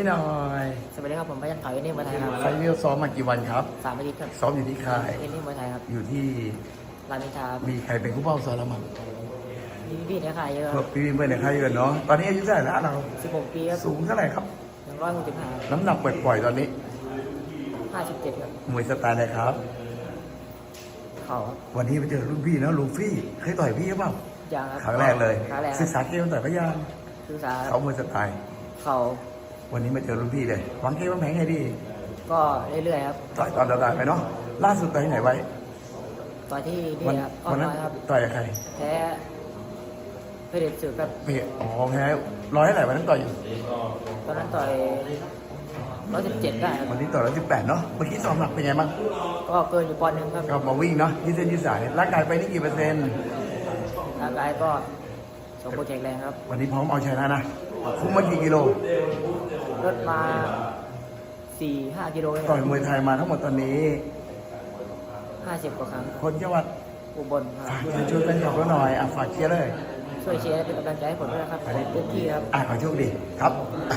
นี่หน่อยสวัสดีครับผมพยัญชนะเอเนมวยไทยครับไฟเรียลซ้อมมากี่วันครับสามอาทิตย์ครับซ้อมอยู่ที่ค่ายเอเนมวยไทยครับอยู่ที่รามอินทราครับมีใครเป็นผู้เป้าซ้อมแล้วมั้งมีพี่ๆในค่ายเยอะเพื่อพี่เพื่อนในค่ายเยอะเนาะตอนนี้อายุเท่าไหร่แล้วเราสิบหกปีครับสูงเท่าไหร่ครับหนึ่งร้อยหกสิบห้าน้ำหนักปล่อยๆตอนนี้ห้าสิบเจ็ดครับมวยสไตล์อะไรครับเข่าครับวันนี้ไปเจอรุ่นพี่นะลูฟี่เคยต่อยพี่หรือเปล่ายางครับครั้งแรกเลยครั้งแรกคศึรักบษาเกมต่อยพยานศึกษาเขามวยสไตล์เข่า วันนี้มาเจอรุ่นพี่เลยวางเกมวางแผนไงดี ก็เรื่อยๆครับ ต่อยตอนต่อยไปเนาะ ล่าสุดต่อยที่ไหนไว้ ต่อยที่นี่วัครับก็วันั้นน้อยครับ ต่อยกับใคร แพ้เพเดสือครับเพียอ๋อแพ้ร้อยเท่าไหร่วันนั้นต่อยอยู่ตอนนั้นต่อยร้อยสิบเจ็ดได้ครับวันนี้ต่อร้อยสิบแปดเนาะ เมื่อกี้ซ้อมหนักเป็นไงบ้าง ก็เกินอยู่ปอนด์หนึงครับ ก็มาวิ่งเนาะยืดเส้นยืดสาย ร่างกายไปนี่กี่เปอร์เซ็นต์ร่างกายก็สมบูรณ์แข็งแรงครับ วันนี้พร้อมเอาชนะนะ คุ้มมากี่กิโล ลดมาสี่ห้ากิโลเองต่อยมวยไทยมาทั้งหมดตอนนี้ ห้าสิบกว่าครั้งคนจังหวัดอุบลคฝารับกเชิญชวนแฟนคลับเราหน่อยอะฝากเชียร์เลย ช่วยเชียร์เป็นกำลังใจให้ผมด้วยนะครับผมเต็มที่ครับอะขอโชคดีครับ